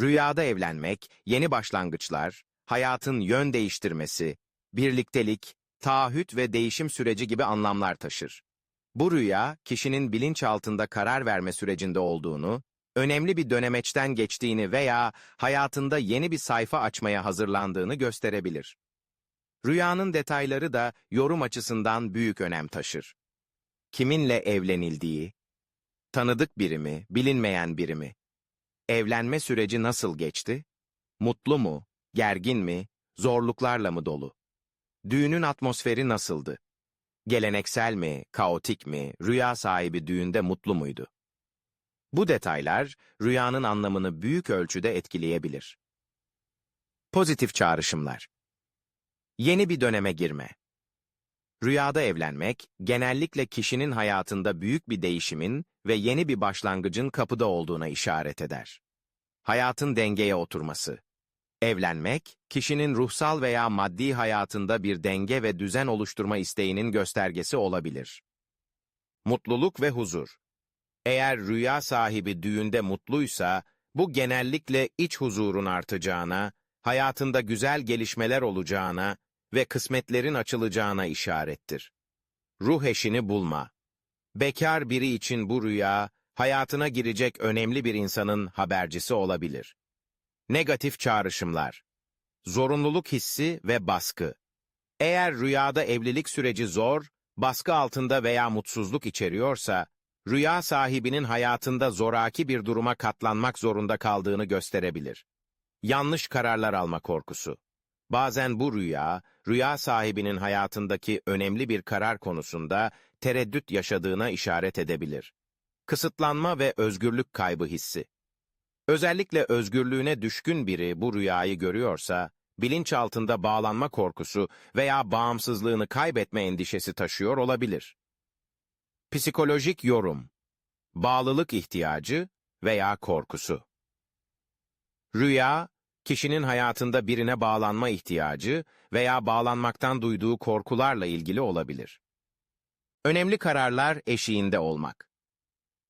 Rüyada evlenmek, yeni başlangıçlar, hayatın yön değiştirmesi, birliktelik, taahhüt ve değişim süreci gibi anlamlar taşır. Bu rüya, kişinin bilinçaltında karar verme sürecinde olduğunu, önemli bir dönemeçten geçtiğini veya hayatında yeni bir sayfa açmaya hazırlandığını gösterebilir. Rüyanın detayları da yorum açısından büyük önem taşır. Kiminle evlenildiği, tanıdık biri mi, bilinmeyen biri mi? Evlenme süreci nasıl geçti? Mutlu mu, gergin mi, zorluklarla mı dolu? Düğünün atmosferi nasıldı? Geleneksel mi, kaotik mi, rüya sahibi düğünde mutlu muydu? Bu detaylar rüyanın anlamını büyük ölçüde etkileyebilir. Pozitif çağrışımlar Yeni bir döneme girme Rüyada evlenmek, genellikle kişinin hayatında büyük bir değişimin ve yeni bir başlangıcın kapıda olduğuna işaret eder. Hayatın dengeye oturması Evlenmek, kişinin ruhsal veya maddi hayatında bir denge ve düzen oluşturma isteğinin göstergesi olabilir. Mutluluk ve huzur Eğer rüya sahibi düğünde mutluysa, bu genellikle iç huzurun artacağına, hayatında güzel gelişmeler olacağına ve kısmetlerin açılacağına işarettir. Ruh eşini bulma. Bekar biri için bu rüya, hayatına girecek önemli bir insanın habercisi olabilir. Negatif çağrışımlar. Zorunluluk hissi ve baskı. Eğer rüyada evlilik süreci zor, baskı altında veya mutsuzluk içeriyorsa, rüya sahibinin hayatında zoraki bir duruma katlanmak zorunda kaldığını gösterebilir. Yanlış kararlar alma korkusu. Bazen bu rüya, rüya sahibinin hayatındaki önemli bir karar konusunda tereddüt yaşadığına işaret edebilir. Kısıtlanma ve özgürlük kaybı hissi. Özellikle özgürlüğüne düşkün biri bu rüyayı görüyorsa, bilinçaltında bağlanma korkusu veya bağımsızlığını kaybetme endişesi taşıyor olabilir. Psikolojik yorum, bağlılık ihtiyacı veya korkusu. Rüya, kişinin hayatında birine bağlanma ihtiyacı veya bağlanmaktan duyduğu korkularla ilgili olabilir. Önemli kararlar eşiğinde olmak.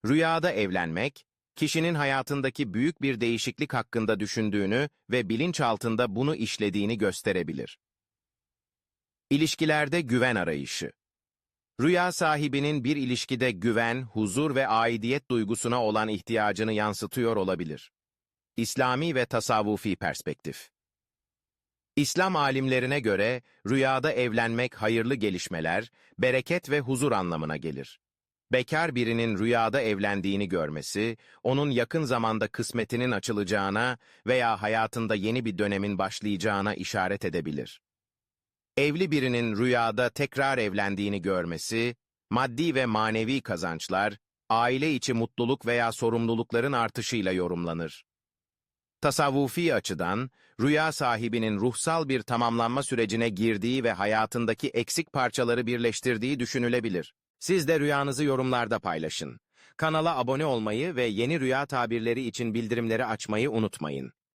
Rüyada evlenmek, kişinin hayatındaki büyük bir değişiklik hakkında düşündüğünü ve bilinçaltında bunu işlediğini gösterebilir. İlişkilerde güven arayışı. Rüya sahibinin bir ilişkide güven, huzur ve aidiyet duygusuna olan ihtiyacını yansıtıyor olabilir. İslami ve tasavvufi perspektif. İslam alimlerine göre rüyada evlenmek hayırlı gelişmeler, bereket ve huzur anlamına gelir. Bekar birinin rüyada evlendiğini görmesi, onun yakın zamanda kısmetinin açılacağına veya hayatında yeni bir dönemin başlayacağına işaret edebilir. Evli birinin rüyada tekrar evlendiğini görmesi, maddi ve manevi kazançlar, aile içi mutluluk veya sorumlulukların artışıyla yorumlanır. Tasavvufi açıdan, rüya sahibinin ruhsal bir tamamlanma sürecine girdiği ve hayatındaki eksik parçaları birleştirdiği düşünülebilir. Siz de rüyanızı yorumlarda paylaşın. Kanala abone olmayı ve yeni rüya tabirleri için bildirimleri açmayı unutmayın.